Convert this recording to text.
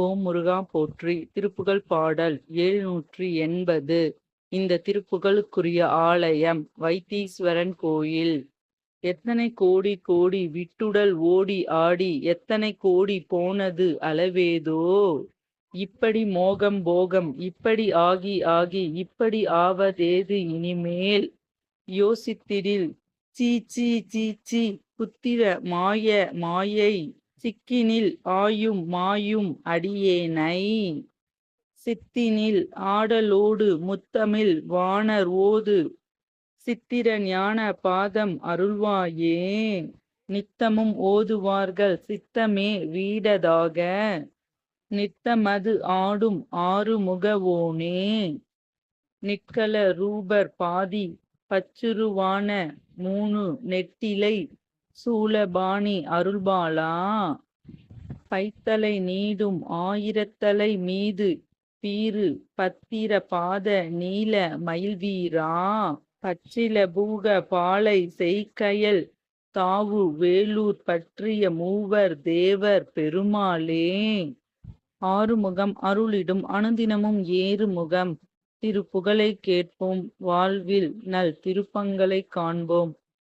ஓம் முருகா போற்றி. திருப்புகழ் பாடல் எழுநூற்றி எண்பது. இந்த திருப்புகழுக்குரிய ஆலயம் வைத்தீஸ்வரன் கோயில். எத்தனை கோடி கோடி விட்டுடல் ஓடி ஆடி எத்தனை கோடி போனது அளவேதோ? இப்படி மோகம் போகம் இப்படி ஆகி ஆகி இப்படி ஆவதேது இனிமேல்? யோசித்திடில் சீ சீ சீ சீ புத்திர மாய மாயை சிக்கினில் ஆயும் மாயும் அடியேனை. சித்தினில் ஆடலோடு முத்தமிழ் வானர் ஓது. சித்திர ஞான பாதம் அருள்வாயே. நித்தமும் ஓதுவார்கள் சித்தமே வீடதாக. நித்தமது ஆடும் ஆறுமுகவோனே நிற்கல ரூபர் பாதி பச்சுருவான மூணு நெட்டிலை சூலபாணி அருள்பாலா பைத்தலை நீடும் ஆயிரத்தலை மீது பீறு பத்திர பாத நீல மயில்வீரா? பச்சில பூக பாலை செய்கையல் தாவு வேலூர் பற்றிய மூவர் தேவர் பெருமாளே. ஆறுமுகம் அருளிடும் அனுதினமும் ஏறுமுகம். திருப்புகழை கேட்போம் வாழ்வில் நல் திருப்பங்களை காண்போம்.